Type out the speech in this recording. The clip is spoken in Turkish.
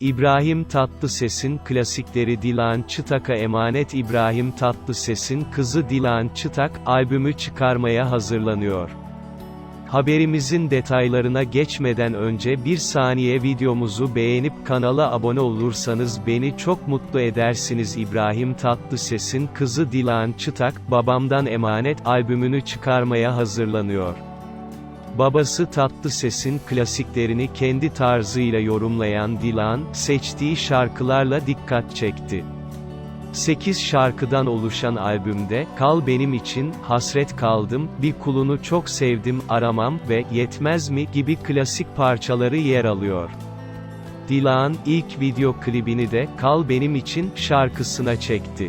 İbrahim Tatlıses'in klasikleri Dilan Çıtak'a emanet İbrahim Tatlıses'in kızı Dilan Çıtak, albümü çıkarmaya hazırlanıyor. Haberimizin detaylarına geçmeden önce bir saniye videomuzu beğenip kanala abone olursanız beni çok mutlu edersiniz İbrahim Tatlıses'in kızı Dilan Çıtak, Babamdan Emanet albümünü çıkarmaya hazırlanıyor. Babası Tatlıses'in klasiklerini kendi tarzıyla yorumlayan Dilan, seçtiği şarkılarla dikkat çekti. 8 şarkıdan oluşan albümde, Kal Benim için, Hasret Kaldım, Bir Kulunu Çok Sevdim, Aramam ve Yetmez Mi gibi klasik parçaları yer alıyor. Dilan, ilk video klibini de, Kal Benim için, şarkısına çekti.